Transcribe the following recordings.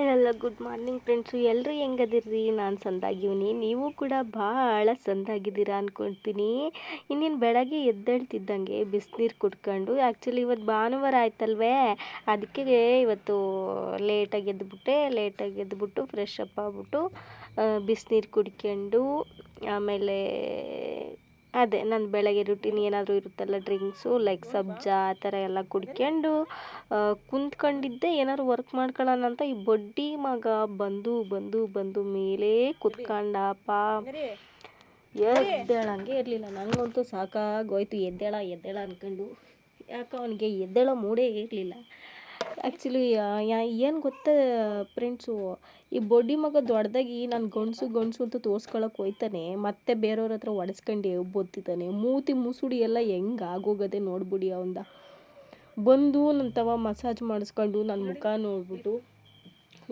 Hi, hello, good morning friends. ಎಲ್ಲರೂ ಹೆಂಗದಿರ್ರಿ? ನಾನು ಸಂದಾಗಿವ್ನಿ. ನೀವು ಕೂಡ ಭಾಳ ಸಂದಾಗಿದ್ದೀರಾ ಅಂದ್ಕೊಳ್ತೀನಿ ಇನ್ನೇನು ಬೆಳಗ್ಗೆ ಎದ್ದೇಳ್ತಿದ್ದಂಗೆ ಬಿಸಿನೀರು ಕುಡ್ಕೊಂಡು ಆ್ಯಕ್ಚುಲಿ ಇವತ್ತು ಭಾನುವಾರ ಆಯ್ತಲ್ವೇ? ಅದಕ್ಕೆ ಇವತ್ತು ಲೇಟಾಗಿ ಎದ್ದುಬಿಟ್ಟೆ ಲೇಟಾಗಿ ಎದ್ದುಬಿಟ್ಟು ಫ್ರೆಶ್ ಅಪ್ ಆಗ್ಬಿಟ್ಟು ಬಿಸಿನೀರು ಕುಡ್ಕೊಂಡು, ಆಮೇಲೆ ಅದೇ ನನ್ನ ಬೆಳಗ್ಗೆ ರುಟೀನ್ ಏನಾದರೂ ಇರುತ್ತಲ್ಲ ಡ್ರಿಂಕ್ಸು ಲೈಕ್ ಸಬ್ಜಾ ಆ ಥರ ಎಲ್ಲ ಕುಡ್ಕೊಂಡು ಕುಂತ್ಕೊಂಡಿದ್ದೆ. ಏನಾದ್ರು ವರ್ಕ್ ಮಾಡ್ಕೊಳ್ಳೋಣ ಅಂತ ಈ ಬಡ್ಡಿ ಮಗ ಬಂದು ಬಂದು ಬಂದು ಮೇಲೆ ಕುತ್ಕೊಂಡಪ್ಪ ಎದ್ದೇಳಂಗೆ ಇರಲಿಲ್ಲ. ನನಗಂತೂ ಸಾಕಾಗೋಯ್ತು. ಎದ್ದೇಳ ಎದ್ದೇಳ ಅಂದ್ಕೊಂಡು ಯಾಕೆ ಅವನಿಗೆ ಎದ್ದೇಳೋ ಮೂಡೇ ಇರಲಿಲ್ಲ. ಆ್ಯಕ್ಚುಲಿ ಏನು ಗೊತ್ತಾ ಫ್ರೆಂಡ್ಸು ಈ ಬೊಡ್ಡಿ ಮಗ ದೊಡ್ಡದಾಗಿ ನಾನು ಗಂಡಸು ಗಂಡಸು ಅಂತ ತೋರ್ಸ್ಕೊಳಕ್ಕೆ ಹೋಯ್ತಾನೆ, ಮತ್ತೆ ಬೇರೆಯವ್ರ ಹತ್ರ ಒಡೆಸ್ಕೊಂಡು ಬೊತ್ತಿದ್ದಾನೆ ಮೂತಿ, ಮುಸುಡಿ ಎಲ್ಲ ಹೆಂಗೆ ಆಗೋಗದೆ ನೋಡ್ಬಿಡಿ ಅವಂದ. ಬಂದು ನನ್ನ ತವ ಮಸಾಜ್ ಮಾಡಿಸ್ಕೊಂಡು ನನ್ನ ಮುಖ ನೋಡ್ಬಿಟ್ಟು,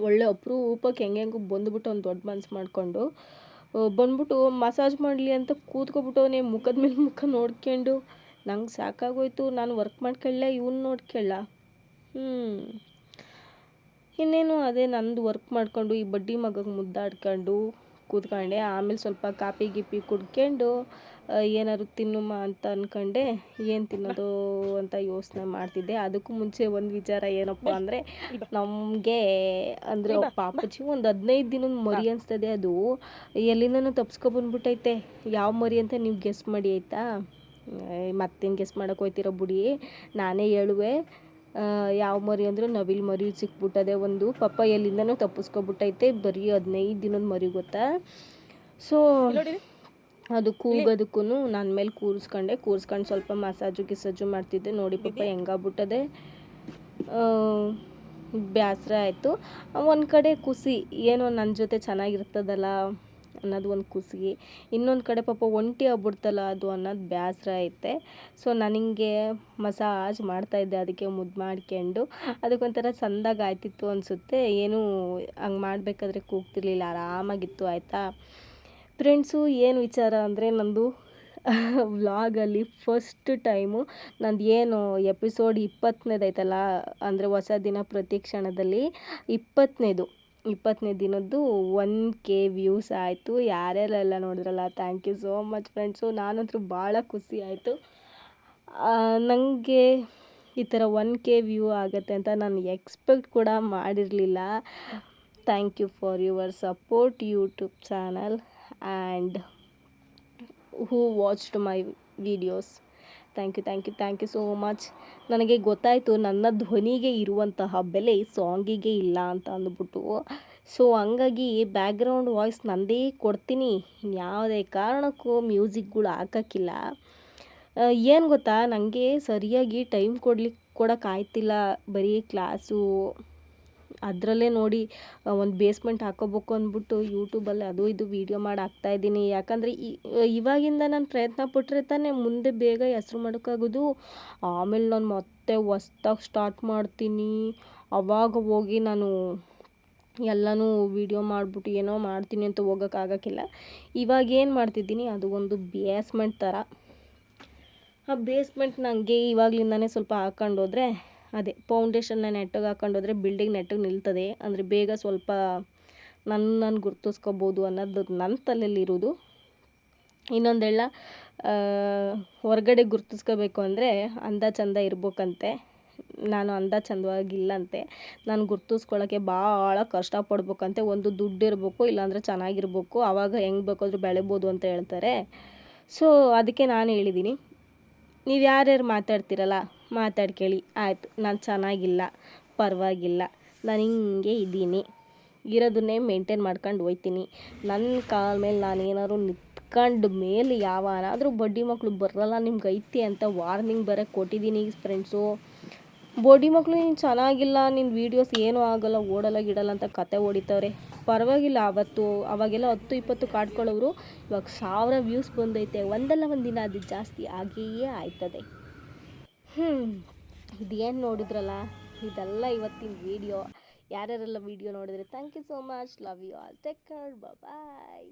ಒಳ್ಳೆ ಅಪರೂಪಕ್ಕೆ ಹೆಂಗೆ ಬಂದುಬಿಟ್ಟು ಅವ್ನು ದೊಡ್ಡ ಮನ್ಸು ಮಾಡಿಕೊಂಡು ಬಂದ್ಬಿಟ್ಟು ಮಸಾಜ್ ಮಾಡಲಿ ಅಂತ ಕೂತ್ಕೊಬಿಟ್ಟವನೇ ಮುಖದ ಮೇಲೆ ಮುಖ ನೋಡ್ಕೊಂಡು, ನಂಗೆ ಸಾಕಾಗೋಯ್ತು, ನಾನು ವರ್ಕ್ ಮಾಡ್ಕೊಳ್ಳ, ಇವ್ನು ನೋಡ್ಕೊಳ್ಳ. ಇನ್ನೇನು ಅದೇ ನಂದು ವರ್ಕ್ ಮಾಡ್ಕೊಂಡು ಈ ಬಡ್ಡಿ ಮಗಗೆ ಮುದ್ದಾಡ್ಕೊಂಡು ಕೂತ್ಕೊಂಡೆ. ಆಮೇಲೆ ಸ್ವಲ್ಪ ಕಾಪಿ ಗಿಪಿ ಕುಡ್ಕೊಂಡು ಏನಾದ್ರು ತಿನ್ನುಮ ಅಂತ ಅಂದ್ಕೊಂಡೆ ಏನು ತಿನ್ನೋದು ಅಂತ ಯೋಚನೆ ಮಾಡ್ತಿದ್ದೆ. ಅದಕ್ಕೂ ಮುಂಚೆ ಒಂದು ವಿಚಾರ ಏನಪ್ಪ ಅಂದರೆ ನಮಗೆ ಅಂದರೆ ಪಾಪಚ್ಚಿ ಒಂದು ಹದಿನೈದು ದಿನದ ಮರಿ ಅನಿಸ್ತದೆ ಅದು. ಎಲ್ಲಿಂದನೂ ತಪ್ಸ್ಕೊಬಂದ್ಬಿಟ್ಟೈತೆ ಯಾವ ಮರಿ ಅಂತ ನೀವು ಗೆಸ್ ಮಾಡಿ ಆಯಿತಾ? ಮತ್ತೇನು ಗೆಸ್ ಮಾಡೋಕೆ ಹೋಯ್ತಿರೋ ಬುಡಿ. ನಾನೇ ಹೇಳುವೆ. ಯಾವ ಮರಿ ಅಂದರೆ ನವಿಲು ಮರಿ ಸಿಕ್ಬಿಟ್ಟದೆ. ಒಂದು ಪಪ್ಪ ಎಲ್ಲಿಂದನೂ ತಪ್ಪಿಸ್ಕೊಬಿಟ್ಟೈತೆ. ಬರೀ ಹದಿನೈದು ದಿನದ ಮರಿ ಗೊತ್ತಾ? ಸೊ ಅದು ಕೂಗೋದಕ್ಕೂ ನನ್ನ ಮೇಲೆ ಕೂರಿಸ್ಕೊಂಡೆ. ಕೂರಿಸ್ಕೊಂಡು ಸ್ವಲ್ಪ ಮಸಾಜು ಗಿಸಾಜು ಮಾಡ್ತಿದ್ದೆ. ನೋಡಿ ಪಾಪ ಹೆಂಗಾಗ್ಬಿಟ್ಟದೆ. ಬೇಸರ ಆಯಿತು. ಒಂದು ಕಡೆ ಖುಷಿ ಏನೋ ನನ್ನ ಜೊತೆ ಚೆನ್ನಾಗಿರ್ತದಲ್ಲ. ಅನ್ನೋದು ಒಂದು ಕುಸಿಗೆ. ಇನ್ನೊಂದು ಕಡೆ ಪಾಪ ಒಂಟಿ ಆಗ್ಬಿಡ್ತಲ್ಲ ಅದು ಅನ್ನೋದು ಬೇಸರ ಐತೆ. ಸೊ ನನಗೆ ಮಸಾಜ್ ಮಾಡ್ತಾಯಿದ್ದೆ ಅದಕ್ಕೆ ಮುದ್ದು ಮಾಡ್ಕೊಂಡು. ಅದಕ್ಕೊಂಥರ ಚೆಂದಾಗಿ ಆಯ್ತಿತ್ತು ಅನಿಸುತ್ತೆ. ಏನೂ ಹಂಗೆ ಮಾಡಬೇಕಾದ್ರೆ ಕೂಗ್ತಿರ್ಲಿಲ್ಲ. ಆರಾಮಾಗಿತ್ತು, ಆಯಿತಾ? ಫ್ರೆಂಡ್ಸು ಏನು ವಿಚಾರ ಅಂದರೆ ನಂದು ವ್ಲಾಗಲ್ಲಿ ಫಸ್ಟ್ ಟೈಮು ನಂದು ಏನು ಎಪಿಸೋಡ್ ಇಪ್ಪತ್ತನೇದೈತಲ್ಲ ಅಂದರೆ ಹೊಸ ದಿನ ಪ್ರತಿ ಕ್ಷಣದಲ್ಲಿ ಇಪ್ಪತ್ತನೇದು ಇಪ್ಪತ್ತನೇ ದಿನದ್ದು ಒನ್ ಕೆ ವ್ಯೂಸ್ ಆಯಿತು. ಯಾರ್ಯಾರೆಲ್ಲ ನೋಡಿದ್ರಲ್ಲ? Thank you so much friends ನಾನಂತೂ ಭಾಳ ಖುಷಿ ಆಯಿತು. ನನಗೆ ಈ ಥರ ಒನ್ ಕೆ ವ್ಯೂ ಆಗುತ್ತೆ ಅಂತ ನಾನು ಎಕ್ಸ್ಪೆಕ್ಟ್ ಕೂಡ ಮಾಡಿರಲಿಲ್ಲ. Thank you for your support YouTube channel and who watched my videos thank you thank you thank you so much. ನನಗೆ ಗೊತ್ತಾಯಿತು ನನ್ನ ಧ್ವನಿಗೆ ಇರುವಂತಹ ಬೆಲೆ ಸಾಂಗಿಗೆ ಇಲ್ಲ ಅಂತ ಅಂದ್ಬಿಟ್ಟು. ಸೊ ಹಂಗಾಗಿ ಬ್ಯಾಕ್ಗ್ರೌಂಡ್ ವಾಯ್ಸ್ ನಂದೇ ಕೊಡ್ತೀನಿ. ಯಾವುದೇ ಕಾರಣಕ್ಕೂ ಮ್ಯೂಸಿಕ್ಗಳು ಹಾಕೋಕ್ಕಿಲ್ಲ. ಏನು ಗೊತ್ತಾ? ನನಗೆ ಸರಿಯಾಗಿ ಟೈಮ್ ಕೊಡ್ಲಿಕ್ಕೆ ಕೊಡೋಕ್ಕಾಯ್ತಿಲ್ಲ ಬರೀ ಕ್ಲಾಸು ಅದರಲ್ಲೇ ನೋಡಿ ಒಂದು ಬೇಸ್ಮೆಂಟ್ ಹಾಕೋಬೇಕು ಅಂದ್ಬಿಟ್ಟು ಯೂಟ್ಯೂಬಲ್ಲಿ ಅದು ಇದು ವೀಡಿಯೋ ಮಾಡಿ ಹಾಕ್ತಾಯಿದ್ದೀನಿ ಯಾಕಂದರೆ ಇವಾಗಿಂದ ನಾನು ಪ್ರಯತ್ನ ಪಟ್ಟರೆ ತಾನೇ ಮುಂದೆ ಬೇಗ ಹೆಸ್ರು ಮಾಡೋಕ್ಕಾಗೋದು ಆಮೇಲೆ ನಾನು ಮತ್ತೆ ಹೊಸ್ದಾಗಿ ಸ್ಟಾರ್ಟ್ ಮಾಡ್ತೀನಿ. ಅವಾಗ ಹೋಗಿ ನಾನು ಎಲ್ಲನೂ ವೀಡಿಯೋ ಮಾಡಿಬಿಟ್ಟು ಏನೋ ಮಾಡ್ತೀನಿ ಅಂತ ಹೋಗೋಕ್ಕಾಗಕ್ಕಿಲ್ಲ ಇವಾಗ ಏನು ಮಾಡ್ತಿದ್ದೀನಿ, ಅದು ಒಂದು ಬೇಸ್ಮೆಂಟ್ ಥರ ಆ ಬೇಸ್ಮೆಂಟ್ ನನಗೆ ಇವಾಗಲಿಂದನೇ ಸ್ವಲ್ಪ ಹಾಕ್ಕೊಂಡೋದ್ರೆ ಅದೇ ಫೌಂಡೇಶನ್ನ ನೆಟ್ಟಿಗೆ ಹಾಕೊಂಡೋದ್ರೆ ಬಿಲ್ಡಿಂಗ್ ನೆಟ್ಟಗೆ ನಿಲ್ತದೆ. ಅಂದರೆ ಬೇಗ ಸ್ವಲ್ಪ ನನ್ನನ್ನು ಗುರ್ತಿಸ್ಕೋಬೋದು ಅನ್ನೋದು ನನ್ನ ತಲೆಯಲ್ಲಿರೋದು. ಇನ್ನೊಂದೆಲ್ಲ ಹೊರಗಡೆ ಗುರ್ತಿಸ್ಕೋಬೇಕು ಅಂದರೆ ಅಂದ ಚಂದ ಇರ್ಬೇಕಂತೆ. ನಾನು ಅಂದ ಚಂದವಾಗಿಲ್ಲಂತೆ ನಾನು ಗುರ್ತಿಸ್ಕೊಳ್ಳೋಕ್ಕೆ ಭಾಳ ಕಷ್ಟಪಡ್ಬೇಕಂತೆ. ಒಂದು ದುಡ್ಡು ಇರಬೇಕು, ಇಲ್ಲಾಂದರೆ ಚೆನ್ನಾಗಿರ್ಬೇಕು. ಆವಾಗ ಹೆಂಗೆ ಬೇಕಾದರೂ ಬೆಳಿಬೋದು ಅಂತ ಹೇಳ್ತಾರೆ. ಸೊ ಅದಕ್ಕೆ ನಾನು ಹೇಳಿದ್ದೀನಿ ನೀವು ಯಾರ್ಯಾರು ಮಾತಾಡ್ತೀರಲ್ಲ ಕೇಳಿ ಆಯಿತು, ನಾನು ಚೆನ್ನಾಗಿಲ್ಲ, ಪರವಾಗಿಲ್ಲ. ನಾನು ಹಿಂಗೆ ಇದ್ದೀನಿ. ಇರೋದನ್ನೇ ಮೇಂಟೈನ್ ಮಾಡ್ಕೊಂಡು ಹೋಯ್ತೀನಿ. ನನ್ನ ಕಾಲ ಮೇಲೆ ನಾನು ಏನಾದ್ರು ನಿಂತ್ಕೊಂಡು ಮೇಲೆ ಯಾವನಾದರೂ ಬಡ್ಡಿ ಮಕ್ಕಳು ಬರಲ್ಲ, ನಿಮ್ಗೆ ಐತಿ ಅಂತ ವಾರ್ನಿಂಗ್ ಬೇರೆ ಕೊಟ್ಟಿದ್ದೀನಿ ಫ್ರೆಂಡ್ಸು. ಬಡ್ಡಿ ಮಕ್ಕಳು ನೀನು ಚೆನ್ನಾಗಿಲ್ಲ ನಿನ್ನ ವೀಡಿಯೋಸ್ ಏನೂ ಆಗೋಲ್ಲ, ಓಡಲ್ಲ, ಗಿಡಲ್ಲ ಅಂತ ಕತೆ ಹೊಡಿತವ್ರೆ. ಪರವಾಗಿಲ್ಲ. ಅವತ್ತು, ಅವಾಗೆಲ್ಲ ಹತ್ತು ಇಪ್ಪತ್ತು ಕಾಡ್ಕೊಳ್ಳೋರು. ಇವಾಗ ಸಾವಿರ ವ್ಯೂಸ್ ಬಂದೈತೆ. ಒಂದಲ್ಲ ಒಂದು ದಿನ ಅದು ಜಾಸ್ತಿ ಆಗಿಯೇ ಆಯ್ತದೆ. ಹ್ಞೂ ಇದೇನು ನೋಡಿದ್ರಲ್ಲ? ಇದೆಲ್ಲ ಇವತ್ತಿನ ವೀಡಿಯೋ ಯಾರ್ಯಾರೆಲ್ಲ ವೀಡಿಯೋ ನೋಡಿದ್ರೆ? Thank you so much love you all take care bye